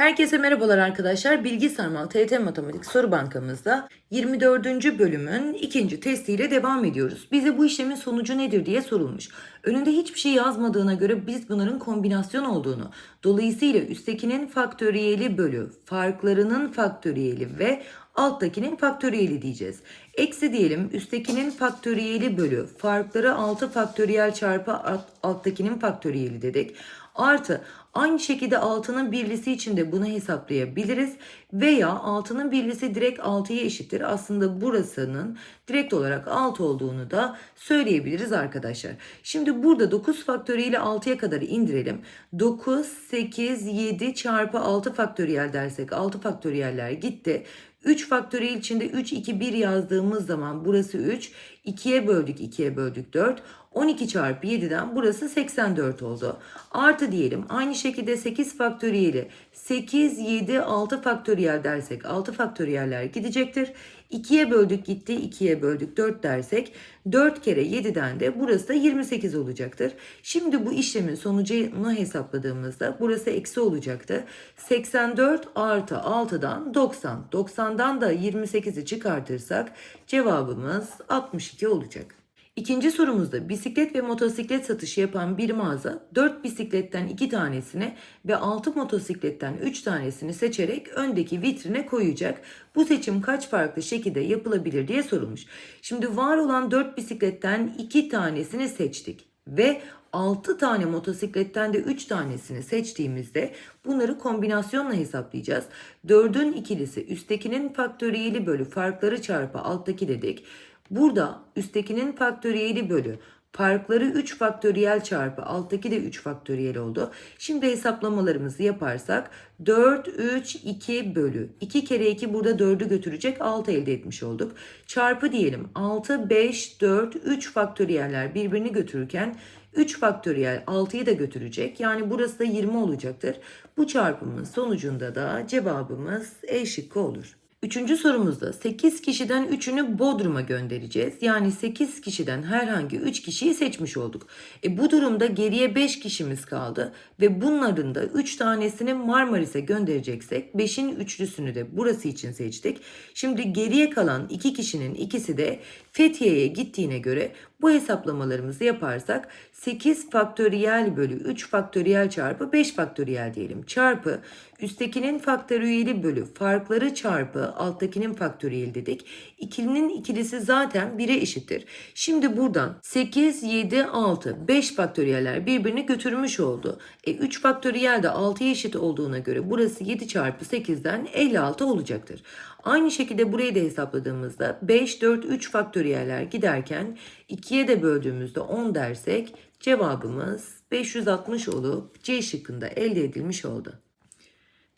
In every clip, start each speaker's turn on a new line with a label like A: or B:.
A: Herkese merhabalar arkadaşlar. Bilgi Sarmal TYT Matematik Soru Bankamızda 24. bölümün ikinci testiyle devam ediyoruz. Bize bu işlemin sonucu nedir diye sorulmuş. Önünde hiçbir şey yazmadığına göre biz bunların kombinasyon olduğunu, dolayısıyla üsttekinin faktöriyeli bölü farklarının faktöriyeli ve alttakinin faktöriyeli diyeceğiz. Eksi diyelim üsttekinin faktöriyeli bölü farkları 6 faktöriyel çarpı alt- alttakinin faktöriyeli dedik. Artı aynı şekilde 6'nın birlisi için de bunu hesaplayabiliriz. Veya 6'nın birlisi direkt 6'ya eşittir. Aslında burasının direkt olarak 6 olduğunu da söyleyebiliriz arkadaşlar. Şimdi burada 9 faktöriyeli 6'ya kadar indirelim. 9, 8, 7 çarpı 6 faktöriyel dersek 6 faktöriyeller gitti. 3 faktöriyel içinde 3, 2, 1 yazdığımız zaman burası 3. 2'ye böldük, 2'ye böldük 4. 12 çarpı 7'den burası 84 oldu. Artı diyelim aynı şekilde 8 faktöriyeli 8, 7, 6 faktöriyel dersek 6 faktöriyeller gidecektir. 2'ye böldük gitti 2'ye böldük 4 dersek 4 kere 7'den de burası da 28 olacaktır. Şimdi bu işlemin sonucunu hesapladığımızda burası eksi olacaktı. 84 artı 6'dan 90. 90'dan da 28'i çıkartırsak cevabımız 62 olacak. İkinci sorumuzda bisiklet ve motosiklet satışı yapan bir mağaza 4 bisikletten 2 tanesini ve 6 motosikletten 3 tanesini seçerek öndeki vitrine koyacak. Bu seçim kaç farklı şekilde yapılabilir diye sorulmuş. Şimdi var olan 4 bisikletten 2 tanesini seçtik ve 6 tane motosikletten de 3 tanesini seçtiğimizde bunları kombinasyonla hesaplayacağız. 4'ün ikilisi üsttekinin faktöriyeli bölü farkları çarpı alttaki dedik. Burada üsttekinin faktöriyeli bölü farkları 3 faktöriyel çarpı alttaki de 3 faktöriyel oldu. Şimdi hesaplamalarımızı yaparsak 4, 3, 2 bölü 2 kere 2 burada 4'ü götürecek 6 elde etmiş olduk. Çarpı diyelim 6, 5, 4, 3 faktöriyeller birbirini götürürken 3 faktöriyel 6'yı da götürecek. Yani burası da 20 olacaktır. Bu çarpımın sonucunda da cevabımız E şıkkı olur. Üçüncü sorumuzda 8 kişiden 3'ünü Bodrum'a göndereceğiz. Yani 8 kişiden herhangi 3 kişiyi seçmiş olduk. E bu durumda geriye 5 kişimiz kaldı ve bunların da 3 tanesini Marmaris'e göndereceksek 5'in üçlüsünü de burası için seçtik. Şimdi geriye kalan 2 kişinin ikisi de Fethiye'ye gittiğine göre bu hesaplamalarımızı yaparsak 8 faktöriyel bölü 3 faktöriyel çarpı 5 faktöriyel diyelim. Çarpı üsttekinin faktöriyeli bölü farkları çarpı alttakinin faktöriyeli dedik. İkilinin ikilisi zaten 1'e eşittir. Şimdi buradan 8, 7, 6, 5 faktöriyeller birbirini götürmüş oldu. E 3 faktöriyel de 6'ya eşit olduğuna göre burası 7 çarpı 8'den 56 olacaktır. Aynı şekilde burayı da hesapladığımızda 5, 4, 3 faktöriyeller giderken 2'ye de böldüğümüzde 10 dersek cevabımız 560 olup C şıkkında elde edilmiş oldu.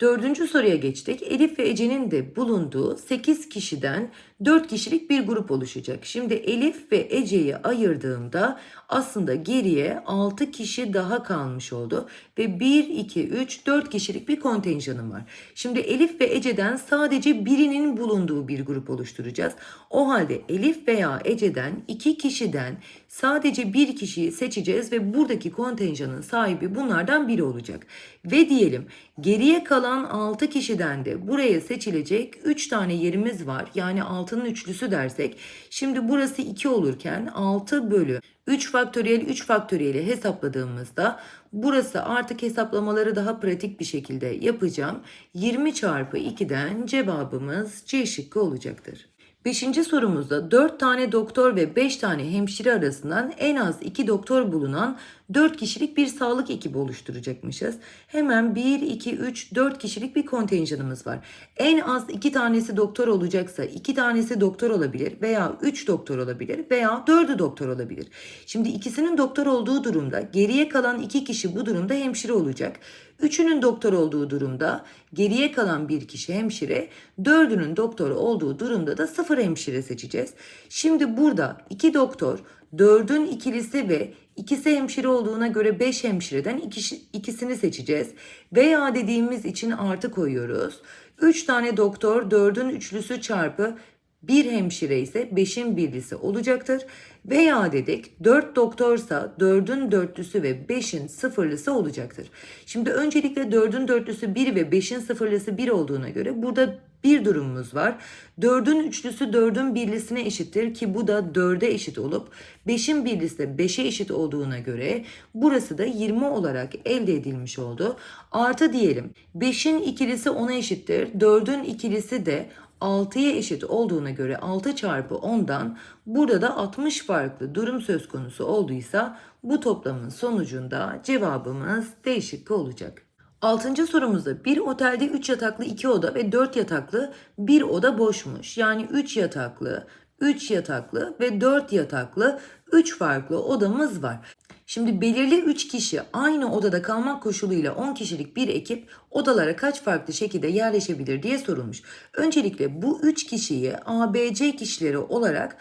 A: Dördüncü soruya geçtik. Elif ve Ece'nin de bulunduğu 8 kişiden 4 kişilik bir grup oluşacak. Şimdi Elif ve Ece'yi ayırdığımda aslında geriye 6 kişi daha kalmış oldu. Ve 1, 2, 3, 4 kişilik bir kontenjanım var. Şimdi Elif ve Ece'den sadece birinin bulunduğu bir grup oluşturacağız. O halde Elif veya Ece'den 2 kişiden sadece bir kişiyi seçeceğiz ve buradaki kontenjanın sahibi bunlardan biri olacak. Ve diyelim geriye kalan 6 kişiden de buraya seçilecek 3 tane yerimiz var. Yani 6'nın üçlüsü dersek. Şimdi burası 2 olurken 6 bölü 3 faktöriyel 3 faktöriyeli hesapladığımızda burası artık hesaplamaları daha pratik bir şekilde yapacağım. 20 çarpı 2'den cevabımız C şıkkı olacaktır. Beşinci sorumuzda 4 tane doktor ve 5 tane hemşire arasından en az 2 doktor bulunan 4 kişilik bir sağlık ekibi oluşturacakmışız. Hemen 1, 2, 3, 4 kişilik bir kontenjanımız var. En az 2 tanesi doktor olacaksa 2 tanesi doktor olabilir veya 3 doktor olabilir veya 4'ü doktor olabilir. Şimdi ikisinin doktor olduğu durumda geriye kalan 2 kişi bu durumda hemşire olacak. Üçünün doktor olduğu durumda geriye kalan bir kişi hemşire, dördünün doktor olduğu durumda da sıfır hemşire seçeceğiz. Şimdi burada iki doktor, dördün ikilisi ve ikisi hemşire olduğuna göre beş hemşireden ikisi, ikisini seçeceğiz. Veya dediğimiz için artı koyuyoruz. Üç tane doktor, dördün üçlüsü çarpı bir hemşire ise 5'in birlisi olacaktır. Veya dedik 4 doktorsa 4'ün dörtlüsü ve 5'in sıfırlısı olacaktır. Şimdi öncelikle 4'ün dörtlüsü 1 ve 5'in sıfırlısı 1 olduğuna göre burada bir durumumuz var. 4'ün üçlüsü 4'ün birlisine eşittir ki bu da 4'e eşit olup 5'in birlisi de 5'e eşit olduğuna göre burası da 20 olarak elde edilmiş oldu. Artı diyelim 5'in ikilisi 10'a eşittir. 4'ün ikilisi de 6'ya eşit olduğuna göre 6 çarpı 10'dan burada da 60 farklı durum söz konusu olduysa bu toplamın sonucunda cevabımız değişik olacak. Altıncı sorumuzda bir otelde 3 yataklı 2 oda ve 4 yataklı 1 oda boşmuş. Yani 3 yataklı, 3 yataklı ve 4 yataklı 3 farklı odamız var. Şimdi belirli 3 kişi aynı odada kalmak koşuluyla 10 kişilik bir ekip odalara kaç farklı şekilde yerleşebilir diye sorulmuş. Öncelikle bu 3 kişiyi ABC kişileri olarak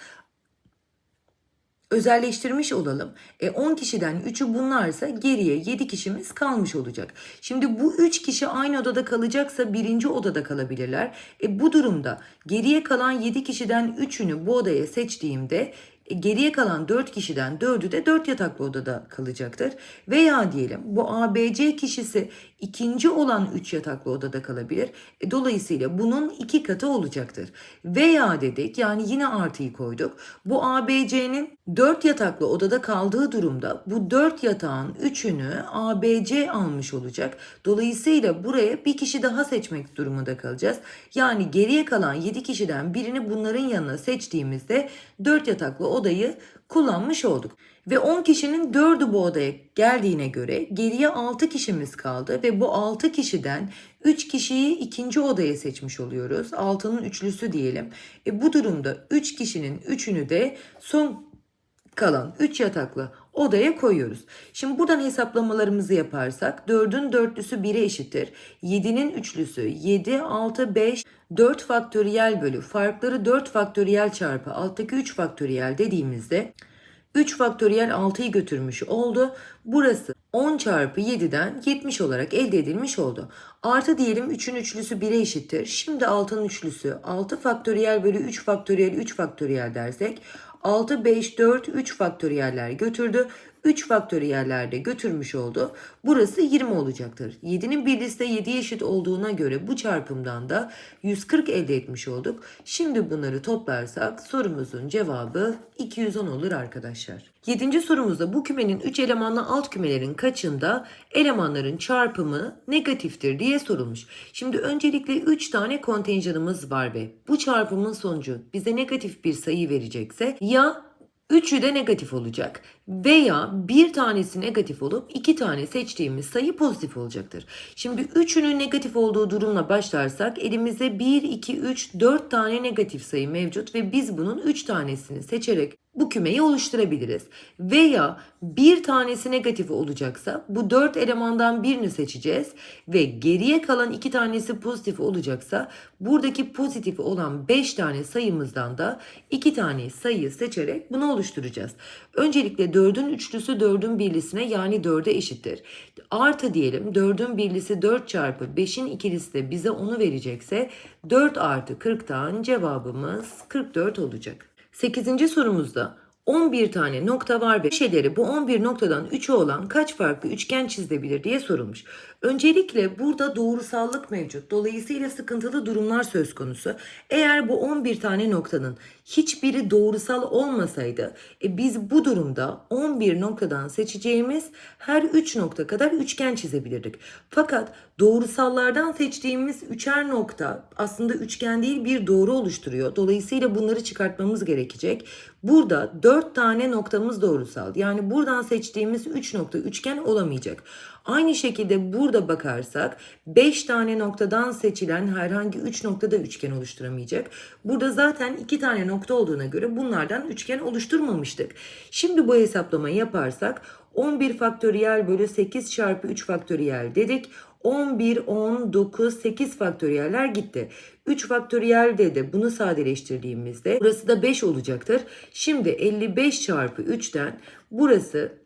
A: özelleştirmiş olalım. E 10 kişiden 3'ü bunlarsa geriye 7 kişimiz kalmış olacak. Şimdi bu 3 kişi aynı odada kalacaksa birinci odada kalabilirler. E bu durumda geriye kalan 7 kişiden 3'ünü bu odaya seçtiğimde geriye kalan 4 kişiden 4'ü de 4 yataklı odada kalacaktır. Veya diyelim bu ABC kişisi ikinci olan 3 yataklı odada kalabilir. E, dolayısıyla bunun iki katı olacaktır. Veya dedik yani yine artıyı koyduk. Bu ABC'nin 4 yataklı odada kaldığı durumda bu 4 yatağın 3'ünü ABC almış olacak. Dolayısıyla buraya bir kişi daha seçmek durumunda kalacağız. Yani geriye kalan 7 kişiden birini bunların yanına seçtiğimizde 4 yataklı odayı kullanmış olduk. Ve 10 kişinin 4'ü bu odaya geldiğine göre geriye 6 kişimiz kaldı ve bu 6 kişiden 3 kişiyi ikinci odaya seçmiş oluyoruz. 6'nın üçlüsü diyelim. E bu durumda 3 kişinin 3'ünü de son kalan 3 yataklı odaya koyuyoruz. Şimdi buradan hesaplamalarımızı yaparsak 4'ün dörtlüsü 1'e eşittir. 7'nin üçlüsü 7, 6, 5, 4 faktöriyel bölü farkları 4 faktöriyel çarpı alttaki 3 faktöriyel dediğimizde 3 faktöriyel 6'yı götürmüş oldu. Burası 10 çarpı 7'den 70 olarak elde edilmiş oldu. Artı diyelim 3'ün üçlüsü 1'e eşittir. Şimdi 6'nın üçlüsü 6 faktöriyel bölü 3 faktöriyel 3 faktöriyel dersek 6, 5, 4, 3 faktöriyeller götürdü. 3 faktöriyeller de götürmüş oldu. Burası 20 olacaktır. 7'nin birlisi de 7'ye eşit olduğuna göre bu çarpımdan da 140 elde etmiş olduk. Şimdi bunları toplarsak sorumuzun cevabı 210 olur arkadaşlar. 7. sorumuzda bu kümenin 3 elemanlı alt kümelerin kaçında elemanların çarpımı negatiftir diye sorulmuş. Şimdi öncelikle 3 tane kontenjanımız var ve bu çarpımın sonucu bize negatif bir sayı verecekse ya Üçü de negatif olacak veya bir tanesi negatif olup iki tane seçtiğimiz sayı pozitif olacaktır. Şimdi üçünün negatif olduğu durumla başlarsak elimizde 1, 2, 3, 4 tane negatif sayı mevcut ve biz bunun 3 tanesini seçerek bu kümeyi oluşturabiliriz. Veya bir tanesi negatif olacaksa bu 4 elemandan birini seçeceğiz ve geriye kalan 2 tanesi pozitif olacaksa buradaki pozitif olan 5 tane sayımızdan da 2 tane sayı seçerek bunu oluşturacağız. Öncelikle 4'ün üçlüsü 4'ün birlisine yani 4'e eşittir. Artı diyelim 4'ün birlisi 4 çarpı 5'in ikilisi de bize onu verecekse 4 artı 40'tan cevabımız 44 olacak. 8. sorumuzda 11 tane nokta var ve şeyleri bu 11 noktadan 3'ü olan kaç farklı üçgen çizilebilir diye sorulmuş. Öncelikle burada doğrusallık mevcut. Dolayısıyla sıkıntılı durumlar söz konusu. Eğer bu 11 tane noktanın hiçbiri doğrusal olmasaydı e, biz bu durumda 11 noktadan seçeceğimiz her 3 nokta kadar üçgen çizebilirdik. Fakat doğrusallardan seçtiğimiz üçer nokta aslında üçgen değil bir doğru oluşturuyor. Dolayısıyla bunları çıkartmamız gerekecek. Burada 4 tane noktamız doğrusal. Yani buradan seçtiğimiz 3 nokta üçgen olamayacak. Aynı şekilde burada bakarsak 5 tane noktadan seçilen herhangi 3 noktada üçgen oluşturamayacak. Burada zaten 2 tane nokta olduğuna göre bunlardan üçgen oluşturmamıştık. Şimdi bu hesaplamayı yaparsak 11 faktöriyel bölü 8 çarpı 3 faktöriyel dedik. 11, 10, 9, 8 faktöriyeller gitti. 3 faktöriyelde de bunu sadeleştirdiğimizde burası da 5 olacaktır. Şimdi 55 çarpı 3'ten burası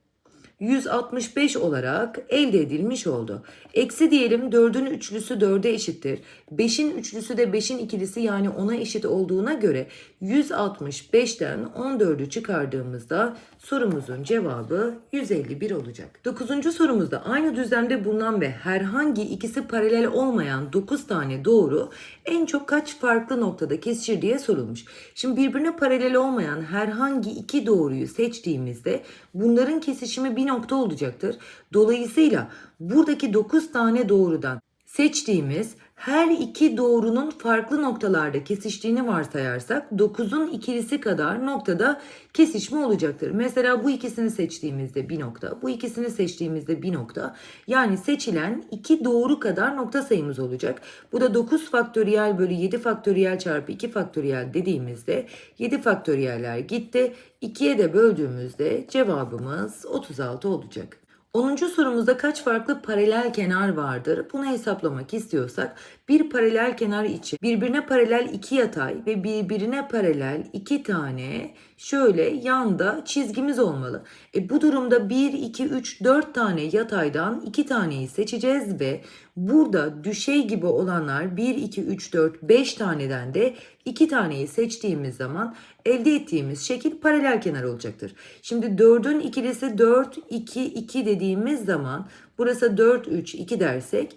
A: 165 olarak elde edilmiş oldu. Eksi diyelim 4'ün üçlüsü 4'e eşittir. 5'in üçlüsü de 5'in ikilisi yani 10'a eşit olduğuna göre 165'ten 14'ü çıkardığımızda sorumuzun cevabı 151 olacak. 9. sorumuzda aynı düzlemde bulunan ve herhangi ikisi paralel olmayan 9 tane doğru en çok kaç farklı noktada kesişir diye sorulmuş. Şimdi birbirine paralel olmayan herhangi iki doğruyu seçtiğimizde bunların kesişimi bir nokta olacaktır. Dolayısıyla buradaki 9 tane doğrudan seçtiğimiz her iki doğrunun farklı noktalarda kesiştiğini varsayarsak 9'un ikilisi kadar noktada kesişme olacaktır. Mesela bu ikisini seçtiğimizde bir nokta, bu ikisini seçtiğimizde bir nokta. Yani seçilen iki doğru kadar nokta sayımız olacak. Bu da 9 faktöriyel bölü 7 faktöriyel çarpı 2 faktöriyel dediğimizde 7 faktöriyeller gitti. 2'ye de böldüğümüzde cevabımız 36 olacak. 10. sorumuzda kaç farklı paralel kenar vardır? Bunu hesaplamak istiyorsak bir paralel kenar için birbirine paralel iki yatay ve birbirine paralel iki tane şöyle yanda çizgimiz olmalı. E bu durumda 1, 2, 3, 4 tane yataydan 2 taneyi seçeceğiz ve burada düşey gibi olanlar 1, 2, 3, 4, 5 taneden de 2 taneyi seçtiğimiz zaman elde ettiğimiz şekil paralel kenar olacaktır. Şimdi 4'ün ikilisi 4, 2, 2 dediğimiz zaman burası 4, 3, 2 dersek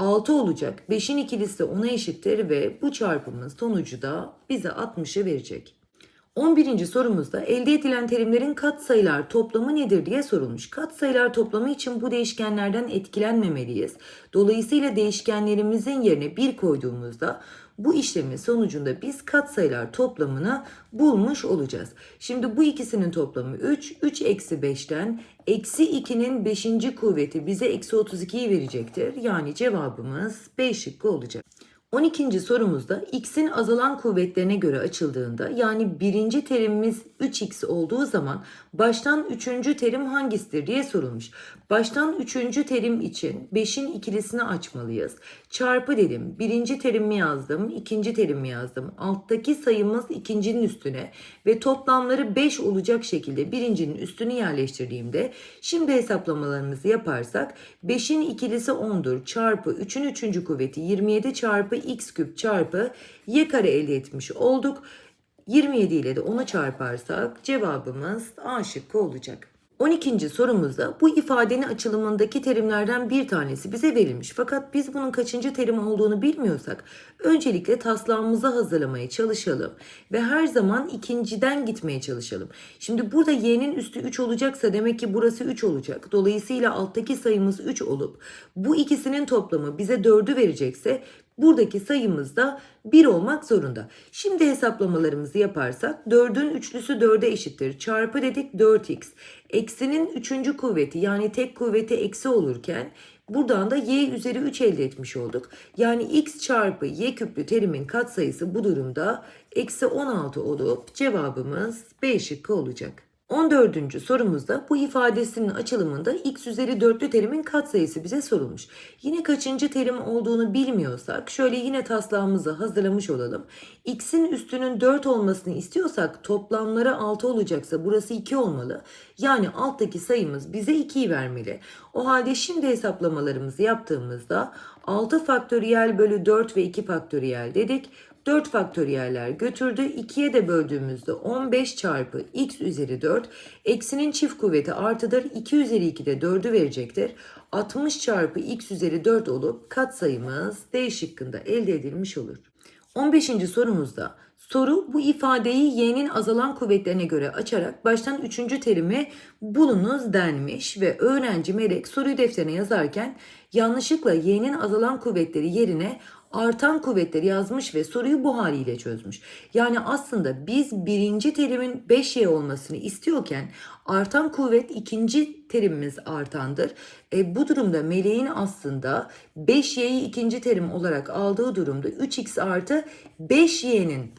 A: 6 olacak. 5'in ikilisi de 10'a eşittir ve bu çarpımın sonucu da bize 60'ı verecek. 11. sorumuzda elde edilen terimlerin katsayılar toplamı nedir diye sorulmuş. Katsayılar toplamı için bu değişkenlerden etkilenmemeliyiz. Dolayısıyla değişkenlerimizin yerine 1 koyduğumuzda bu işlemin sonucunda biz katsayılar toplamını bulmuş olacağız. Şimdi bu ikisinin toplamı 3. 3 eksi 5'ten eksi 2'nin 5. kuvveti bize eksi 32'yi verecektir. Yani cevabımız B şıkkı olacak. 12. sorumuzda x'in azalan kuvvetlerine göre açıldığında yani birinci terimimiz 3x olduğu zaman baştan üçüncü terim hangisidir diye sorulmuş. Baştan üçüncü terim için 5'in ikilisini açmalıyız. Çarpı dedim. Birinci terimi yazdım. ikinci terimi yazdım. Alttaki sayımız ikincinin üstüne ve toplamları 5 olacak şekilde birincinin üstünü yerleştirdiğimde şimdi hesaplamalarımızı yaparsak 5'in ikilisi 10'dur. Çarpı 3'ün üçüncü kuvveti 27 çarpı x küp çarpı y kare elde etmiş olduk. 27 ile de 10'u çarparsak cevabımız A şıkkı olacak. 12. sorumuzda bu ifadenin açılımındaki terimlerden bir tanesi bize verilmiş. Fakat biz bunun kaçıncı terim olduğunu bilmiyorsak öncelikle taslağımızı hazırlamaya çalışalım ve her zaman ikinciden gitmeye çalışalım. Şimdi burada y'nin üstü 3 olacaksa demek ki burası 3 olacak. Dolayısıyla alttaki sayımız 3 olup bu ikisinin toplamı bize 4'ü verecekse buradaki sayımız da 1 olmak zorunda. Şimdi hesaplamalarımızı yaparsak 4'ün üçlüsü 4'e eşittir. Çarpı dedik 4x. Eksinin 3. kuvveti yani tek kuvveti eksi olurken buradan da y üzeri 3 elde etmiş olduk. Yani x çarpı y küplü terimin katsayısı bu durumda eksi 16 olup cevabımız B şıkkı olacak. 14. sorumuzda bu ifadesinin açılımında x üzeri dörtlü terimin katsayısı bize sorulmuş. Yine kaçıncı terim olduğunu bilmiyorsak şöyle yine taslağımızı hazırlamış olalım. x'in üstünün 4 olmasını istiyorsak toplamları 6 olacaksa burası 2 olmalı. Yani alttaki sayımız bize 2'yi vermeli. O halde şimdi hesaplamalarımızı yaptığımızda 6 faktöriyel bölü 4 ve 2 faktöriyel dedik. 4 faktöriyeller götürdü. 2'ye de böldüğümüzde 15 çarpı x üzeri 4. Eksinin çift kuvveti artıdır. 2 üzeri 2 de 4'ü verecektir. 60 çarpı x üzeri 4 olup katsayımız D şıkkında elde edilmiş olur. 15. sorumuzda soru bu ifadeyi y'nin azalan kuvvetlerine göre açarak baştan 3. terimi bulunuz denmiş ve öğrenci Melek soruyu defterine yazarken yanlışlıkla y'nin azalan kuvvetleri yerine artan kuvvetleri yazmış ve soruyu bu haliyle çözmüş. Yani aslında biz birinci terimin 5y olmasını istiyorken artan kuvvet ikinci terimimiz artandır. E, bu durumda meleğin aslında 5y'yi ikinci terim olarak aldığı durumda 3x artı 5y'nin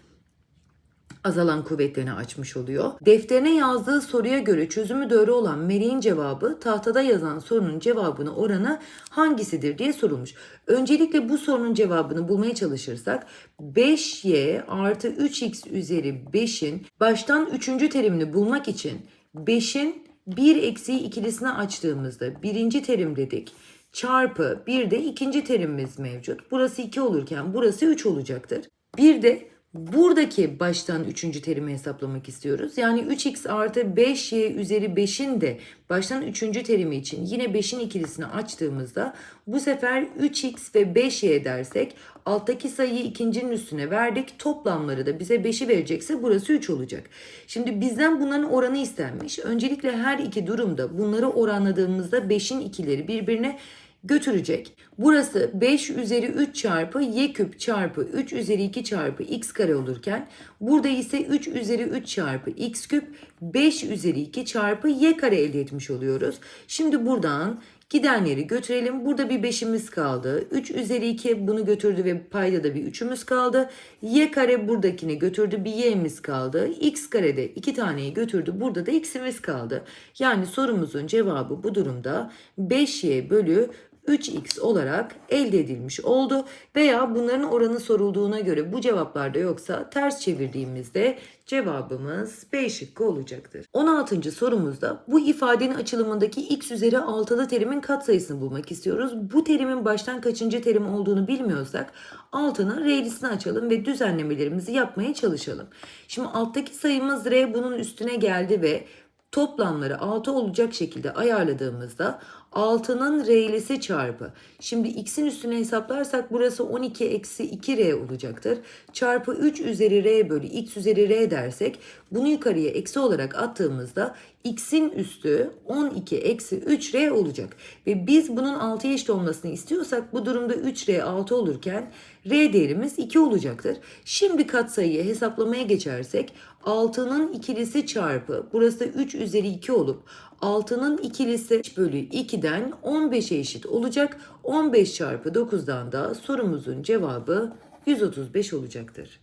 A: azalan kuvvetlerini açmış oluyor. Defterine yazdığı soruya göre çözümü doğru olan Meleğin cevabı tahtada yazan sorunun cevabına oranı hangisidir diye sorulmuş. Öncelikle bu sorunun cevabını bulmaya çalışırsak 5y artı 3x üzeri 5'in baştan 3. terimini bulmak için 5'in 1 eksiği ikilisini açtığımızda birinci terim dedik. Çarpı bir de ikinci terimimiz mevcut. Burası 2 olurken burası 3 olacaktır. Bir de buradaki baştan üçüncü terimi hesaplamak istiyoruz. Yani 3x artı 5y üzeri 5'in de baştan üçüncü terimi için yine 5'in ikilisini açtığımızda bu sefer 3x ve 5y dersek alttaki sayıyı ikincinin üstüne verdik. Toplamları da bize 5'i verecekse burası 3 olacak. Şimdi bizden bunların oranı istenmiş. Öncelikle her iki durumda bunları oranladığımızda 5'in ikileri birbirine götürecek. Burası 5 üzeri 3 çarpı y küp çarpı 3 üzeri 2 çarpı x kare olurken burada ise 3 üzeri 3 çarpı x küp 5 üzeri 2 çarpı y kare elde etmiş oluyoruz. Şimdi buradan gidenleri götürelim. Burada bir 5'imiz kaldı. 3 üzeri 2 bunu götürdü ve payda da bir 3'ümüz kaldı. Y kare buradakini götürdü. Bir y'miz kaldı. X kare de 2 taneyi götürdü. Burada da x'imiz kaldı. Yani sorumuzun cevabı bu durumda 5y bölü 3x olarak elde edilmiş oldu veya bunların oranı sorulduğuna göre bu cevaplarda yoksa ters çevirdiğimizde cevabımız B şıkkı olacaktır. 16. sorumuzda bu ifadenin açılımındaki x üzeri altılı terimin katsayısını bulmak istiyoruz. Bu terimin baştan kaçıncı terim olduğunu bilmiyorsak altının R'lisini açalım ve düzenlemelerimizi yapmaya çalışalım. Şimdi alttaki sayımız R bunun üstüne geldi ve toplamları 6 olacak şekilde ayarladığımızda 6'nın R'lisi çarpı. Şimdi x'in üstüne hesaplarsak burası 12 eksi 2R olacaktır. Çarpı 3 üzeri R bölü x üzeri R dersek bunu yukarıya eksi olarak attığımızda x'in üstü 12 eksi 3R olacak. Ve biz bunun 6'ya eşit olmasını istiyorsak bu durumda 3R 6 olurken R değerimiz 2 olacaktır. Şimdi katsayıyı hesaplamaya geçersek 6'nın ikilisi çarpı burası 3 üzeri 2 olup 6'nın ikilisi 3 bölü 2'den 15'e eşit olacak. 15 çarpı 9'dan da sorumuzun cevabı 135 olacaktır.